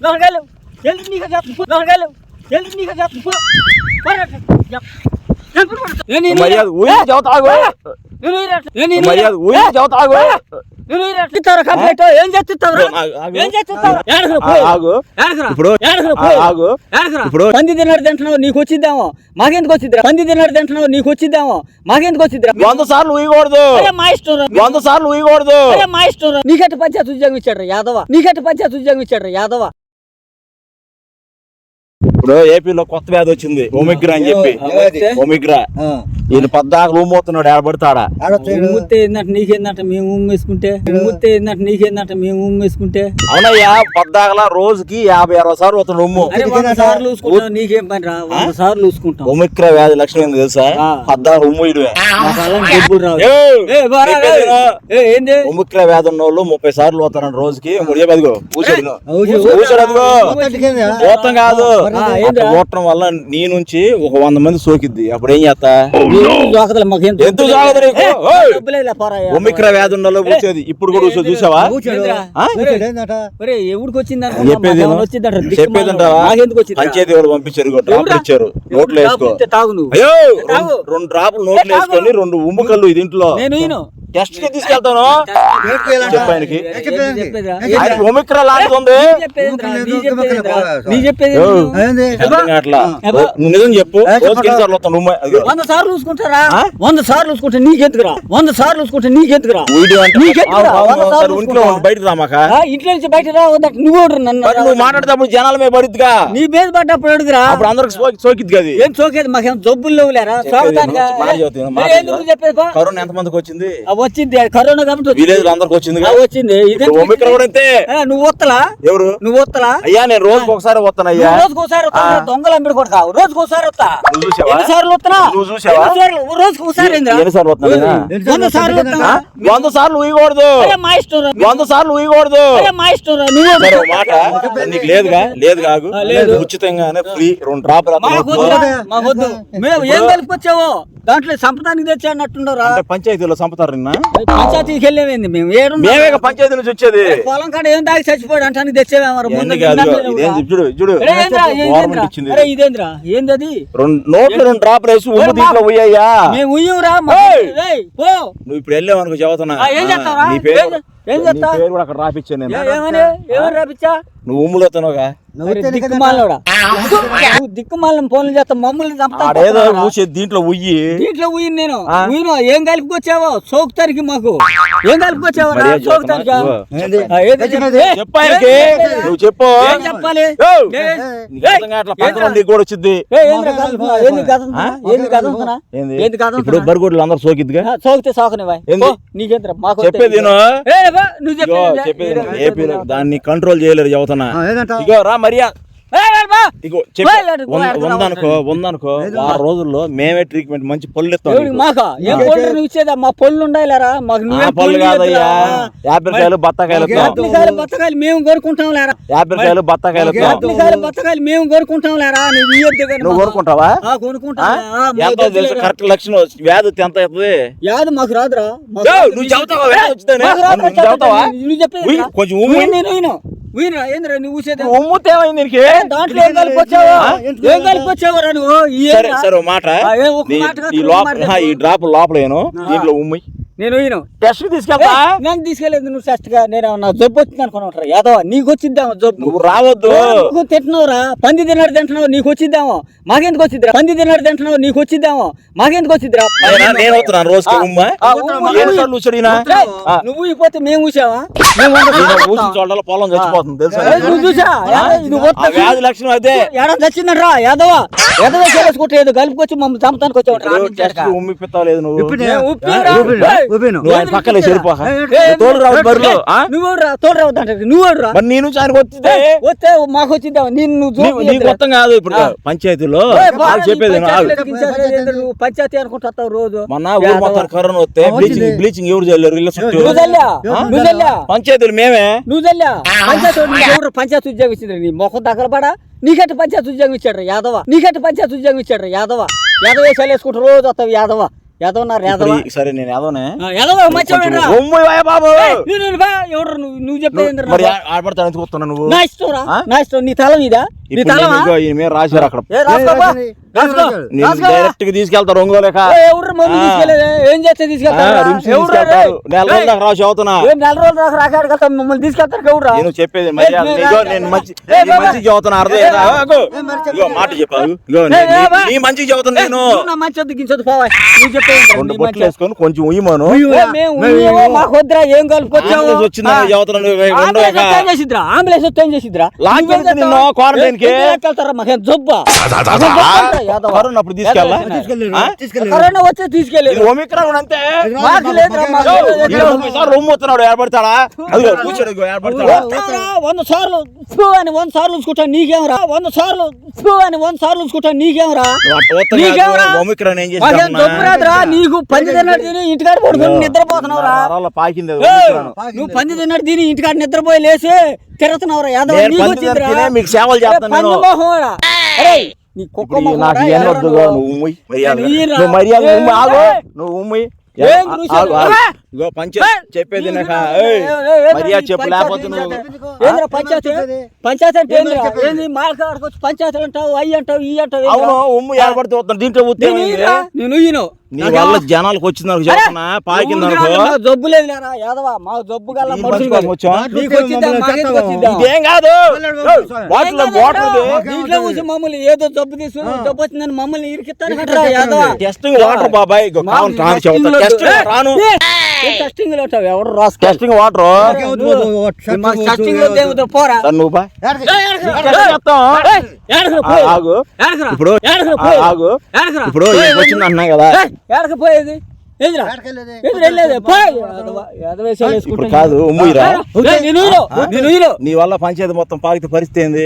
లోనకెళ్ళు వెళ్ళి నీకు చెప్పు లోనకెళ్ళు వెళ్ళి నీకు చెప్పు మర్యాద ఊరి చదువుతాగు మర్యాద ఊరి చదువుతాగు ఏం చేస్తావు ఏం చేస్తావు ఆగు ఇప్పుడు ఆగు. ఇప్పుడు పంది తిన్నాడు తింటున్నావు నీకు వచ్చిద్దామో. మాకెందుకు వచ్చిద్దిరా? పంది తిన్నాడు తింటున్నావు నీకు వచ్చిద్దామో. మాకెందుకు వచ్చిద్దిరా? వంద సార్లు ఊయకూడదు అరే మా ఇష్టం. వంద సార్లు ఊయకూడదు అరే మా ఇష్టం. నీకట్టు పంచాయతీ ఉద్యోగం ఇచ్చాడు యాదవ. నీకట్టు పంచాయతీ ఉద్యోగం ఇచ్చాడు యాదవ. ఇప్పుడు ఏపీలో కొత్త వ్యాధి వచ్చింది. ఒమిగ్రా అని చెప్పి. ఒమిగ్రా ఈయన పద్దాకలు ఊమోతున్నాడు ఏడబడతాడా? ఉమ్మితే ఏంటంటే నీకేందంటే మేము ఉమ్మేసుకుంటే? ఉమ్మితే ఏంటంటే నీకేందంటే మేము ఉమ్మేసుకుంటే? అవునయ్యా పద్దాకల రోజుకి యాభై అరవై సార్లు అవుతాడు ఉమ్ము. సార్లు నీకేం పని రా? వంద సార్లు చూసుకుంటాం ఒమిగ్రా వ్యాధి లక్షణం ఏంది తెలుసా? ఆ. పద్దాకలు ఉమ్ము ఇడువే. ఒమిగ్రా వ్యాధి ఉన్న వాళ్ళు ముప్పై సార్లు పోతారంట రోజుకి అదిగో. కూర్చోడు కాదు. పోవటం వల్ల నీ నుంచి ఒక వంద మంది సోకిద్ది. అప్పుడు ఏం చేస్తా? ఒమిక్రా వ్యాధి కూర్చోది. ఇప్పుడు కూడా కూర్చో చూసావా? పంచాయతీ వాళ్ళు పంపించారు డ్రాపులు ఇచ్చారు. నోట్లు వేసుకో. అయ్యో. రెండు- డ్రాపులు నోట్లు. వేసుకొని రెండు ఉమ్ము కళ్ళు టెస్ట్కి తీసుకెళ్తాను. చెప్పు ఆయనకి. ఏం చెప్పేదిరా? ఆయనకి ఒమిక్రా లాంటిది ఉంది. నిజం చెప్పు. వంద సార్లు చూసుకుంటారా? వంద సార్లు చూసుకుంటే నీకెందుకురా? వంద సార్లు చూసుకుంటే నీకెందుకురా? ఇంట్లో బయటకు రామాక ఇంట్లో నుంచి బయట రావద్దంట నువ్వు నువ్వు మాట్లాడేటప్పుడు జనాల మీద పడిద్దిగా. నీ మీద పడ్డప్పుడు అడుగురా. అప్పుడు అందరికి సోకి సోకిద్ది కదా ఏం చోకేది మాకేం జబ్బులు లేవులేరా? చెప్పేది? కరోనా మందికి వచ్చింది? వచ్చింది. కరోనా కాబట్టి. విలేజ్ అందరికి వచ్చింది ఇదే ఒమిక్రా కూడా అంతే నువ్వు వత్తలా? ఎవరు? నువ్వు వత్తలా? అయ్యా నేను రోజుకి ఒకసారి వస్తాను అయ్యా? రోజుకు ఒకసారి దొంగలు అమ్మిడి కొడతా రోజుకు ఒకసారి వస్తా? ఎన్ని సార్లు వస్తున్నా నువ్వు చూసావా? రోజుకు ఒకసారి? ఎన్ని సార్లు వస్తున్నా? వంద సార్లు వస్తున్నా వంద సార్లు ఊయకూడదు మా ఇష్టం. వంద సార్లు ఊయకూడదు అరే మా ఇష్టం రా. నువ్వు మాట. నీకు లేదుగా? లేదు. కాదు. ఉచితంగానే ఫ్రీ రెండు డ్రాప్ మేము ఏం కలుపుకొచ్చావో దాంట్లో సంపదానికి తెచ్చా అన్నట్టున్నారా అంటే పంచాయతీలో చంపుతారు నిన్న. పంచాయతీకి వెళ్ళేమైంది మేము? ఏడు మేమే పంచాయతీ నుంచి వచ్చేది. పొలం కాడ ఏం దాగి చచ్చిపోయాడు? అంటానికి ఇది. ఇదేంద్రా? ఏంది అది? రెండు నోట్లు రెండు డ్రాప్ వేసి ఉమ్ము దీంట్లో ఉయ్యయ్యా. మేము ఉయ్యంరా? నువ్వు ఇప్పుడు ఆ, ఏం చేస్తావురా? నీ పేరు ఏం- ఏం నీ చేస్తావు? పేరు కూడా అక్కడ రాపిచ్చాను నేను ఏ- ఏమని ఏమని రాపిచ్చా నువ్వు ఉమ్ములో తినవుగా దిక్కుమాలోడా నువ్వు దిక్కుమాలను ఫోన్లు చేస్తా మమ్మల్ని ఆడేదో చంపుతా ఊసే దీంట్లో ఉయ్యి దీంట్లో ఉయ్యను నేను ఏం కలుపుకొచ్చావో సోకుతారికి మాకు ఏం కలుపుకొచ్చావో నువ్వు చెప్పు ఏం చెప్పాలి కూడా వచ్చింది? ఇప్పుడు బరిగొడ్లు అందరు సోకిద్దిగా సోకితే? నీకేంద్రా మాకు చెప్పేది నువ్వు ఇగో చెప్పేది దాన్ని కంట్రోల్ చేయలేరు చదువుతున్నా ఇగో రా మరియా. ఇగో ఉందనుకో ఉందనుకో వారం రోజుల్లో మేమే ట్రీట్మెంట్ మంచి పళ్ళు ఇస్తాం. మాకా? ఏం పళ్ళు నువ్వు ఇచ్చేదా? మా పళ్ళు ఉండాలిరా మాకు ఆ నువ్వేం పళ్ళు కాదయ్యా. యాపిల్కాయలు బత్తాకాయలు. యాప్లికాయలు బత్తకాయలు మేము కొనుక్కుంటాం లేరా యాపిల్కాయలు బత్తాకాయలు. యాప్లికాయలు బత్తకాయలు మేము కొనుక్కుంటాం లేరా నువ్వు ఇయ్యొద్దు నువ్వు ఆ, ఆ? ఆ, మాకు ఎంత తెలుసు. కరెక్ట్ లక్షణం వ్యాధి ఎంత అవుతుంది? మాకు రాదురా. నువ్వు చెబుతావా? వ్యాధి? మాకు రాదురా, నువ్వు చెబుతావా? నువ్వు రా. కొంచెం ఏందిరా నువ్వు ఊసేది? నీకు? దాంట్లో ఏం కలిపొచ్చావో? ఏం కలిపొచ్చావురా సరే? సరే మాట. ఈ డ్రాప్ లోపలేను దీంట్లో ఉమ్మి. నేను ఉయ్యను టెస్ట్ తీసుకెళ్తా? నన్ను తీసుకెళ్ళేది నువ్వు ఫస్ట్గా? నేను నా జబ్బు వచ్చింది అనుకున్నా యాదవ నీకు వచ్చిద్దామా జబ్బు? నువ్వు రావద్దు. నువ్వు తింటున్నావురా పంది తిన్నాడు తింటున్నావు నీకు వచ్చిద్దామో? మాకెందుకు వచ్చిద్దిరా? పంది తిన్నాడు తింటున్నావు నీకు వచ్చిద్దామో? మాకెందుకు వచ్చిద్దిరా? నేనా- నేను అవుతున్నాను రోజుకి నువ్వు ఊగిపోతే మేము. చోటలో పొలం చచ్చిపోతుంది నువ్వు చూసా? వ్యాధి లక్షణం అదే. ఎడ చచ్చిందరా యాదవ ఎదవ చేసుకుంటే కలుపుకొచ్చి మమ్మల్ని చంపడానికి వచ్చావు టెస్ట్ ఉమ్మి పిత్తలేదు నువ్వు. ఉప్పిరా? ఊపిరా? ఏయ్, ఊపిను. నువ్వు ఆయన పక్కలే చెరిపోక ఏయ్, తోడు రావు బరిలో ఆ? నువ్వు రా తోడు రావద్దు అంటే నువ్వు రా. మరి నీ నుంచి ఆయనకు వచ్చిందే? వస్తే మాకు నేను నీకు. మొత్తం కాదు ఇప్పుడు. పంచాయతీలో. చెప్పేది నువ్వు పంచాయతీ అనుకుంటా వస్తావు రోజు. మొన్న ఊరు మొత్తం కరోనా వస్తే బ్లీచింగ్ బ్లీచింగ్ ఎవరు చేయలేరు ఇళ్ళ చుట్టూ? నువ్వు చల్లా నువ్వు చల్లా పంచాయతీలు మేమే? నువ్వు చల్లా పంచాయతీ ఎవరు ఉద్యోగం ఇచ్చిండ్రు? నీ మొఖం నీకట్టు పంచాయతీ ఉద్యోగం ఇచ్చాడు యాదవ? నీకట్టు పంచాయతీ ఉద్యోగం ఇచ్చాడు యాదవ? యాదవ వేసాలు వేసుకుంటూ రోజు వస్తావు యాదవ? సరే నేను బాబు. నువ్వు చెప్పేది? ఆడపడతాను ఎందుకు వస్తున్నా నువ్వు? నా ఇష్టం రా ఆ? నా ఇష్టం. నీ తల మీద? రాశారు అక్కడ. ఏ. డైరెక్ట్గా తీసుకెళ్తారు ఒంగోలేక చేస్తే తీసుకెళ్తారు? రిమ్స్ తీసుకెళ్తారు. నెల రోజుల దాకా రాసి అవుతున్నా. ఏం నెల రోజులు దాకా రాకాడగలుగుతాం మమ్మల్ని తీసుకెళ్తారు ఎవరు నేను చెప్పేది మర్యాద. ఏ, ఇగో ఏ, నేను ఏ, మంచి ఏ, నీ బాబా. మంచికి చెబుతున్నా అర్థం ఏ, ఏంటా? బాబా. ఆగు. ఏ, మరి చెప్పు. ఇగో మాట చెప్పావు ఇగో ఏ, నీ- ఏ, నీ- బా. నీ మంచికి చెబుతున్నా నేను మంచి గిచ్చొద్దు పోవా నువ్వు చెప్పేది ఏందిరా? రెండు నీ బొట్లు మంచి- వేసుకొని కొంచెం ఉయ్యమను. మాకు వద్దురా ఏం కలుపుకొచ్చావు? నువ్వు ఉండవు ఆంబులెన్స్ ఏం చేసిద్రా నిన్ను? Quarantine కి. ఏ, ఎందుకు లాక్కెళ్తారా? మాకేం జబ్బా? మాకేం జబ్బా అంటారా, యాదవ? కరోనా అప్పుడు తీసుకెళ్ళా? యాదవ? తీసుకెళ్ళారు ఆ? తీసుకెళ్ళారు కరోనా వచ్చే తీసుకెళ్ళలేదు ఇది ఒమిక్రాన్ అంతే. మాకు లేదురా మాకు యో, లేదు. ఈయన ముప్పై సార్లు రొమ్ము వస్తున్నాడు ఏర్పడతాడా? వంద సార్లు అని వంద సార్లు ఉంచుకుంటా నీకేమరా? వంద సార్లు అని వంద సార్లు నీకేమరా? నీకేమరా? నీకు పంది తిన్నట్టు తిని ఇంటికాడ పడుకొని నిద్రపోతున్నావురా. నువ్వు పంది తిన్నట్టు తిని ఇంటికాడ నిద్రపోయి లేచి తిరుగుతున్నావురా? యాదవ నీకు మీకు సేవలు నీ కుక్క నాకు ఎవరా వద్దు నువ్వు? నువ్వు మర్యాద. నువ్వు మర్యాద ఉమ్మి ఆగు. నువ్వు ఉమ్మి. ఇగో. చెప్పేది మర్యాద చెప్పు పంచాయతీ లేకపోతే పంచాయతీ పంచాయతీ అంటే ఏంద్రా ఏంది? మాలకాడకు వచ్చి పంచాయతీలు అంటావు అయ్యి అంటావు ఈ అంటావు ఏంద్రా? అవును ఉమ్ము ఏర్పడితే వస్తాను దీంట్లో నేను ఈయన. నీ వల్ల జనాలకు వచ్చింది నాకు చెప్తున్నా పాకింది అనుకో. జబ్బు లేదు లేరా యాదవ? మా జబ్బు గల నీ మనుషులు మనిషికి కాదు. ఇదేం బాటిల్ వాటర్? దీంట్లో మమ్మల్ని ఏదో జబ్బు తీసుకుని జబ్బు వచ్చిందని మమ్మల్ని ఇరికిస్తాను యాదవ? టెస్టింగ్ వాటర్ బాబాయ్ రాను టెస్టింగ్ లో- ఎవరు రాసుకో టెస్టింగ్ వాటర్ ఇప్పుడు. ఇప్పుడు వచ్చింది అంటున్నాయి కదా ఏ, ఇప్పుడు. కాదు. నీ వల్ల పంచాయతీ మొత్తం పాకితే పరిస్థితి ఏంది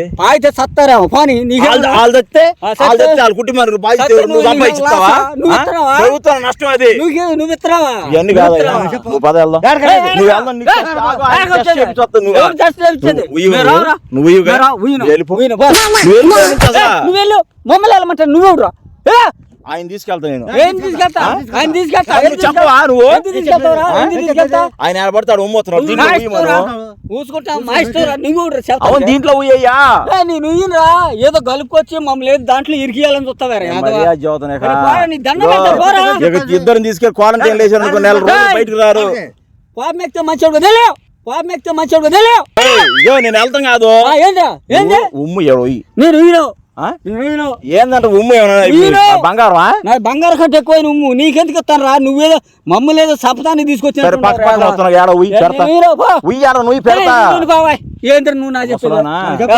పోనీ నీకే వాళ్ళు వాళ్ళు తెస్తే ఆ, సత్తే. వాళ్ళు తెస్తే వాళ్ళ కుటుంబానికి బాధ్యత సత్తే, నువ్వు నువ్వు సంపాదిస్తావా నువ్వు ఇస్తున్నావా? ప్రభుత్వం నష్టం అది నువ్వు నువ్వు ఇస్తున్నావా ఇవన్నీ కాదు? నువ్వు పద వెళ్దాం. నువ్వు నువ్వు. నువ్వు? నువ్వు. నువ్వు వెళ్ళిపో. నువ్వు వెళ్ళు. నువ్వు మమ్మల్ని వెళ్ళమంటే ఏ ఆయన తీసుకెళ్తా నేను. ఏం తీసుకెళ్తా? ఆయన తీసుకెళ్తా. చెప్పవా నువ్వు? ఆయన ఏడబడతాడు ఉమ్మవుతున్నాడు దీంట్లో. ఊసుకుంటా నువ్వు అవును ఏదో గలుపుకొచ్చి మమ్మల్ని ఏదో దాంట్లో ఇరికియాలని చూస్తావారా. ఇద్దరిని తీసుకెళ్ళి క్వారంటైన్ లేచారు అనుకో నెల రోజులు. బయటకు రారు. పాప మంచోడు కదేలే పాప మంచోడు ఇగో నేను వెళ్తాం కాదు. ఉమ్ము ఏడు ఉయ్యి. నేను ఏందంటే ఉమ్ము ఏమన్నా బంగారమా? నా బంగారు కట్ట ఎక్కువ నువ్వు నీకెందుకు ఇస్తాను రా? నువ్వేదో మమ్మల్ని ఏదో సపతానికి సరే తీసుకొచ్చి పక్క పక్కన వస్తున్నావు. ఏడ ఉయ్యి పెడతా? ఉయ్యాల నువ్వు పెడతా. ఏంద్ర నువ్వు నా. ఆ,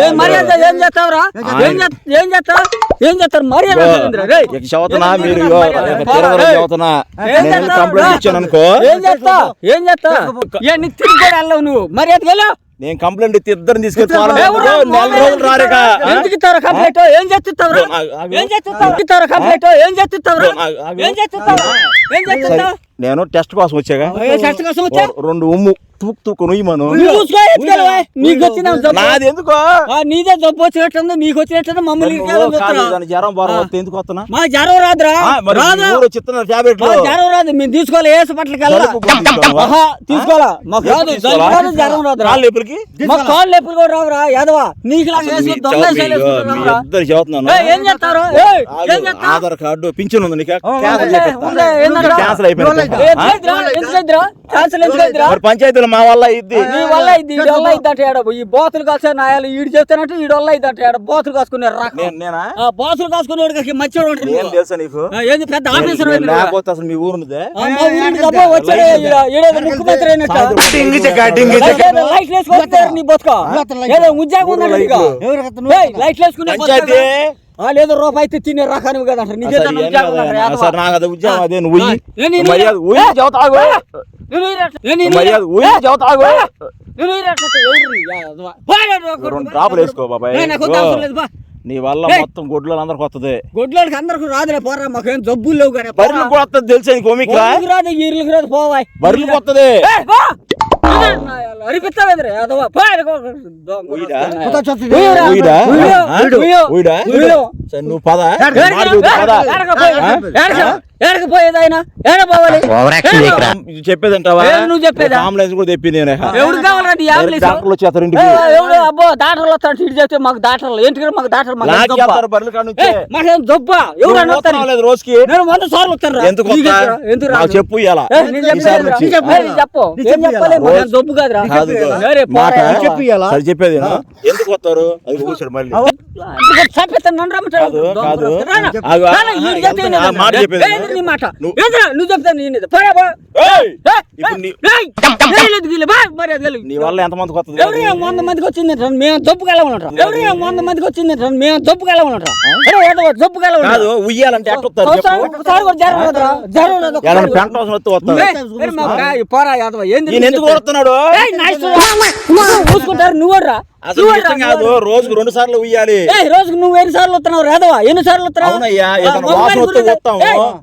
ఏం మర్యాద. ఏం చేస్తావురా? ఏం చేస్త- ఏం చేస్తావు? ఏం చేస్తారు? మర్యాద చదువుతున్నా ఏం మీరు. చదువుతున్నా. ఏం నేను చేస్తావు? కంప్లైంట్ రా. ఇచ్చాను అనుకో. ఏం చేస్తా ఏం చేస్తా ఏ నీ తిరిగి కూడా వెళ్ళవు నువ్వు. మర్యాద వెళ్ళవు నేను కంప్లైంట్ ఇస్తే ఇద్దరిని తీసుకెళ్ళి ఎవరు? quarantine లో నెల రోజులు రారేక? ఎందుకు ఇస్తావు కంప్లైంట్? ఏం. ఏం ఇస్తావు కంప్లైంట్? ఏం ఆగు. ఏం చేస్తావు ఏం చేస్తావు నేను టెస్ట్ కోసం వచ్చాగా. కోసం వచ్చా? రెండు ఉమ్ము తూక్ తూకు చూసుకో ఎత్తుకెళ్ళవా? నీకు వచ్చిన నాది ఎందుకో? ఆ, నీదే జబ్బు వచ్చినట్టుంది నీకు వచ్చినట్టుంది మమ్మల్ని జ్వరం బారం వస్తే ఎందుకు వస్తున్నా? మా జ్వరం రాదురా. రాదు చిత్తన టాబ్లెట్ జ్వరం రాదు మేము తీసుకోవాలి ఏ హాస్పిటల్కి వెళ్ళాలి? తీసుకోవాలా? మాకు రాదు జ్వరం రాదురా. కాళ్ళు ఎప్పటికి మా కాళ్ళు ఎప్పుడు కూడా రావురా యాదవా? నీకు? ఇద్దరు చదువుతున్నాను ఏం చేస్తారు ఆధార్ కార్డు పింఛన్ ఉంది? క్యాన్సిల్ అయిపోయింది పంచాయతీలో మా వల్ల ఇద్ది నీ వల్ల ఇది ఈడి వల్ల ఇద్దంట ఏడ. ఈ బోతులు కాసే నాయాలు ఈడు చెప్తానంటే ఈడు వల్ల ఇద్దంట ఏడ. బోతులు కాసుకునే రకం. నేను బోతులు కాసుకునే వాడికి మంచివాడు ఉంటాడు ఏం తెలుసా నీకు? ఆ, ఏంది పెద్ద ఆఫీసర్ నేను లేకపోతే అసలు మీ వచ్చాడు ఈడేదో ముఖ్యమంత్రి అయినట్టు నీ బతుక. ఏదో ఉద్యోగం లైట్లు వేసుకునే ఏదో రూపాయి తినే ఏం ఉందంట, కాదు. సార్ నాకు అది ఉద్యోగం అదే నువ్వు. ఏ, మర్యాద ఏ, ఈడ- మర్యాద? పోరా, నువ్వు రెండు డ్రాపులు వేసుకో బాబాయ్. ఏ, లేదు. నీ వల్ల. మొత్తం గుడ్లు అందరికి వస్తుంది గొడ్లోడికి అందరికి రాదులే పోరా మాకేం జబ్బులు లేవు కానీ బర్రెలు కూడా వస్తుంది తెలుసా నీకు రాదు ఈరులకు రాదు పోవాయ్. బర్రెలు వస్తుంది. అరిపిస్తావేంద్ర? నువ్వు పద. చెప్పేది? నువ్వు కూడా? డాక్టర్లు వచ్చేస్తారు ఇంటికి? అబ్బో డాక్టర్లు ఇటు చెప్తే మాకు డాక్టర్లు. ఏంటి మాకు డాక్టర్ మాకు లాక్కి దొబ్బ. వెళ్తారు బర్రెల కాడ నుంచి. ఏ, మాకేం దొబ్బ? ఎవడు నువ్వు అని వస్తాడు? పోతున్నావు లేదు రోజుకి. నేను వంద సార్లు వస్తాను. ఎందుకు? చెప్పు ఇలా చెప్పు, ఏ, చెప్పు ఏం చెప్పాలి? మాకేం దొబ్బు కాదురా. సరే చెప్పేది. ఎందుకు వస్తారు? అది కూర్చోడు మళ్ళీ. మాట చెప్పేది నువ్వు- చెప్తాను నేను పోరా, పో. ఏయ్! ఏ, ఇప్పుడు నీ- వల్ల ఎంతమందికి వస్తుంది ఎవరు వంద మందికి వచ్చింది మేము దొప్పుకెళ్ళమనటం ఎవరు ఏం వంద మందికి వచ్చింది మేము అరే ఏదో దొప్పుకెళ్ళమనటం కాదు ఉయ్యాలంటే గా- ఈ పోరా యాదవ, ఎందుకు కొడుతున్నాడు? చూసుకుంటారు నువ్వురా అసలు ఇష్టం కాదు రోజుకు రెండు సార్లు ఉయ్యాలి. ఏయ్ రోజుకు నువ్వు ఎన్ని సార్లు వస్తున్నావు రాదవా ఎన్ని సార్లు వస్తున్నావు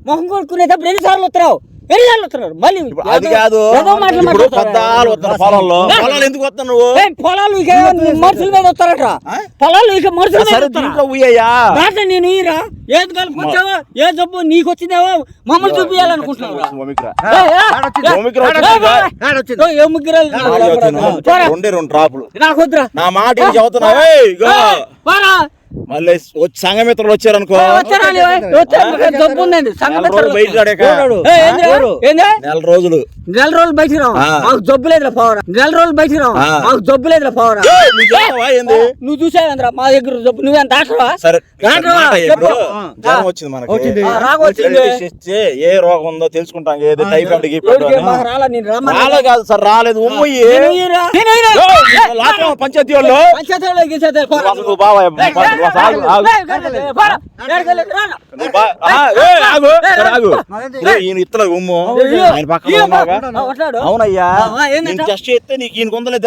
మొహం కొడుకునేటప్పుడు ఎన్ని సార్లు వస్తున్నావు వస్తున్నావు మళ్ళీ ఇప్పుడు అది కాదు ఇప్పుడు మాట్లాడతావు. పద్దాలు వస్తున్నారు పొలంలో పొలాలు ఎందుకు నువ్వు పొలాలు ఇక మనుషుల మీద వస్తారట? పొలాలు ఇక మనుషుల మీద? దీంట్లో నేను ఈరా ఏది కలుపుకొచ్చావో ఏ జబ్బు నీకు వచ్చిందేవో మమ్మల్ని చూపించాలనుకుంటున్నావు నాకు వద్దురా నా మాట చెబుతున్నావు. మళ్ళీ సంఘమిత్రులు వచ్చారనుకో. నెల రోజులు? నెల రోజులు. బయటికి రావు. మాకు జబ్బు పోవరా నెల రోజులు బయటికి రావు. మాకు జబ్బు పోవరా ఏయ్, నువ్వు చూసావేంద్రా? మా దగ్గర జబ్బు నువ్వేం డాక్టరా సరే. జ్వరం వచ్చింది మనకి. ఏ రోగం ఉందో తెలుసుకుంటాం. ఏది టైఫాయిడ్ రాలా? కాదు సార్ రాలేదు. ఉమ్మయ్యి. ఏయ్, లాస్ట్ పంచాయతీ వాళ్ళు. ఈయన ఇత్తలేదు ఉమ్ము ఆయన పక్కన. అవునయ్యా? నేను టెస్ట్ చేస్తే నీకు ఈయన కొందలే?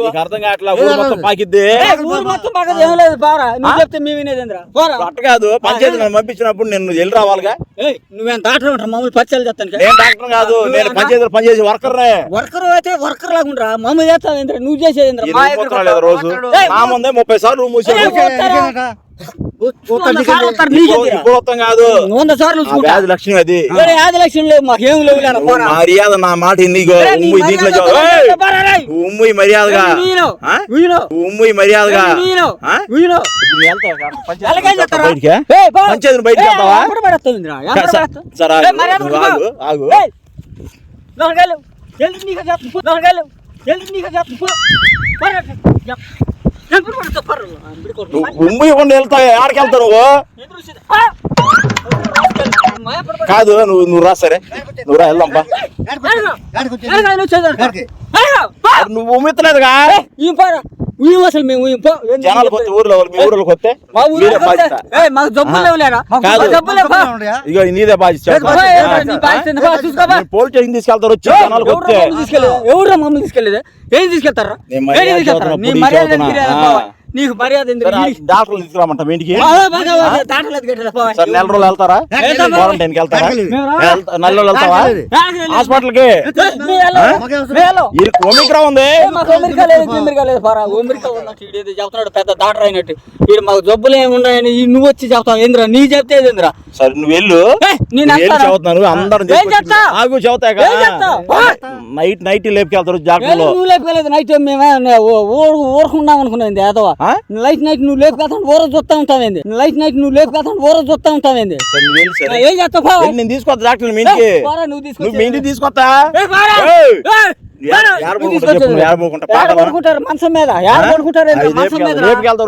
నీకు అర్థం కావట్లా ఊరు మొత్తం పాకిద్ది ఏయ్, ఊరు మొత్తం పక్కన ఏం లేదు పోరా నువ్వు చెప్తే మేము వినేదేంద్రా పోరా అట్ట కాదు పంచాయతీ నన్ను పంపించినప్పుడు నేను వెళ్ళి రావాలిగా ఏయ్ నువ్వేం డాక్టర్ ఉంటా మమ్మల్ని పరిచయాలు చేస్తాను నేను డాక్టర్ కాదు నేను పంచాయతీలో పనిచేసే వర్కర్నే వర్కర్ అయితే వర్కర్ లాగా ఉండరా మమ్మల్ని చేస్తావు ఏంద్రా నువ్వు చేసేది లేదా రోజు నా ముందే ముప్పై సార్లు రూమ్ కాదు. అది. లక్ష్యం మాకు లేవు. మర్యాద నా మాట ఉమ్ము దీంట్లో మర్యాదగా. ఉమ్ము మర్యాదగా? పంచాయతీ? బయటికి? వెళ్తావా? ఆగు. ఆగు, ఉమ్ము ఇవ్వకుండా వెళ్తావు ఆడికి వెళ్తావు నువ్వు? కాదు నువ్వు నువ్వు రా సరే నువ్వు రా వెళ్దాం బా ఎరగా. ఎరగా, నువ్వు చేద్దాం. ఎక్కడికి? ఎరగా, పో. అది నువ్వు ఉమ్మెత్తలేదుగా అసలు మేము ఈ పో. ఏంది జనాలు చెప్పేది? కొత్త ఊర్లో వాళ్ళు, మీ ఊర్లోకి వస్తే మా ఊళ్ళో మీరే కొత్త- బాధ్యత ఏయ్, మాకు జబ్బులు లేవులేరా? మాకు మాకు కాదు. జబ్బులే, పో. ఇగో నీదే బాధ్యత ఏయ్, చెప్పాలి. ఏయ్, ఆ? నీ బాధ్యత ఉంది, పో, చూసుకో, పో. నేను పోలీస్ స్టేషన్ తీసుకెళ్తారు వచ్చి ఎవరు మమ్మల్ని తీసుకెళ్ళేది? ఎవరు మమ్మల్ని తీసుకెళ్ళేది ఏం తీసుకెళ్తారా నీకు మర్యాద డాక్టర్లు తీసుకురామంటాం ఇంటికి. సరే నెల రోజులు వెళ్తారా వెళ్తాం. క్వారంటైన్ వెళ్తారా నెల రోజులు వెళ్తావా. హాస్పిటల్కి ఒమిక్రా ఉంది ఏదో చెప్తున్నాడు పెద్ద డాక్టర్ అయినట్టు వీడు మాకు జబ్బులు ఏమి ఉన్నాయని నువ్వు వచ్చి చెప్తావు ఏంద్రా నీ చెప్తే ఏంద్రా సరే నువ్వు వెళ్ళు నేను? చదువుతున్నాను అందరం? ఆగు? కదా నైట్ నైట్ లేపుకెళ్తారు ఏదో జాగ్రత్తలో నువ్వు లేపుకోలేదు నైట్ మేమే ఊరు ఊరుకున్నాం అనుకున్నాంది ఏదవా ఆ? లైట్ నైట్ నువ్వు లేపుకెళ్తాను ఊర చూస్తా ఉంటావేంది లైట్ నైట్ నువ్వు లేపుకెళ్తాను ఊర చూస్తా ఉంటావేంది ఏం చేస్తావు? నేను తీసుకొస్తా డాక్టర్ మీ ఇంటికి. నువ్వు. నువ్వు మీ ఇంటికి తీసుకొస్తా. మంచం మీద.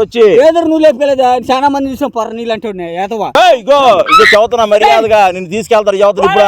వచ్చి. ఏదో నువ్వు లేపుకెళ్ళేదా? చాలా మంది చూసాం పొర నీళ్ళు అంటున్నాయి ఏదవా? ఇగో ఇగో చదువుతున్నా మర్యాదగా. నిన్ను తీసుకెళ్తారు చదువుతారు ఇప్పుడు